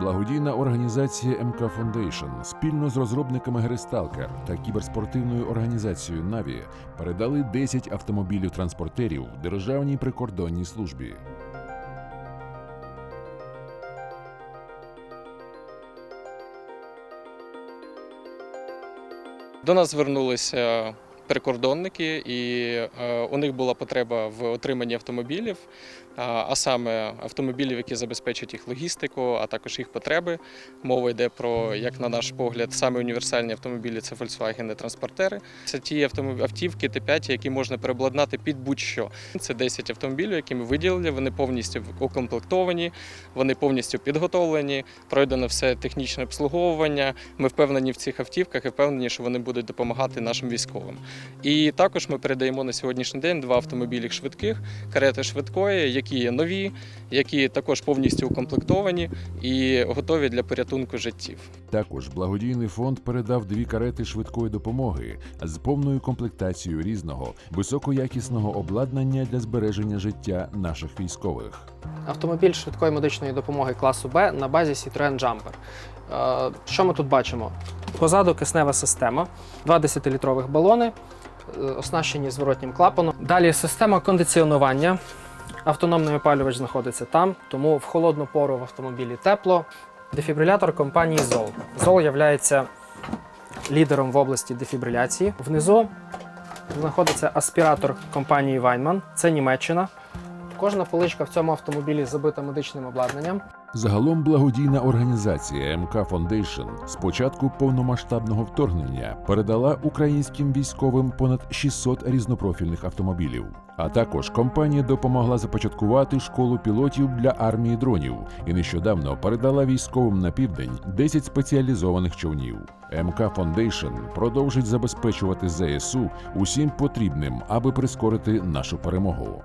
Благодійна організація МК Foundation спільно з розробниками гри Stalker та кіберспортивною організацією Наві передали 10 автомобілів транспортерів Державній прикордонній службі. До нас звернулися прикордонники, і е, у них була потреба в отриманні автомобілів, а саме автомобілів, які забезпечать їх логістику, а також їх потреби. Мова йде про, як на наш погляд, саме універсальні автомобілі це Volkswagen транспортери. Це ті автівки Т5, які можна переобладнати під будь-що. Це 10 автомобілів, які ми виділили. Вони повністю укомплектовані, вони повністю підготовлені, пройдено все технічне обслуговування. Ми впевнені в цих автівках і впевнені, що вони будуть допомагати нашим військовим. І також ми передаємо на сьогоднішній день два автомобілі швидких, карети швидкої, які є нові, які також повністю укомплектовані і готові для порятунку життів. Також благодійний фонд передав дві карети швидкої допомоги з повною комплектацією різного високоякісного обладнання для збереження життя наших військових. Автомобіль швидкої медичної допомоги класу Б на базі Citroen Jumper. Е, Що ми тут бачимо? Позаду киснева система, два 10-літрових балони, е, оснащені зворотнім клапаном. Далі система кондиціонування. Автономний опалювач знаходиться там, тому в холодну пору в автомобілі тепло. Дефібрилятор компанії ZOL. ZOL є лідером в області дефібриляції. Внизу знаходиться аспіратор компанії Weinmann. Це Німеччина. Кожна поличка в цьому автомобілі забита медичним обладнанням. Загалом благодійна організація МК Foundation з початку повномасштабного вторгнення передала українським військовим понад 600 різнопрофільних автомобілів. А також компанія допомогла започаткувати школу пілотів для армії дронів і нещодавно передала військовим на південь 10 спеціалізованих човнів. МК Foundation продовжить забезпечувати ЗСУ усім потрібним, аби прискорити нашу перемогу.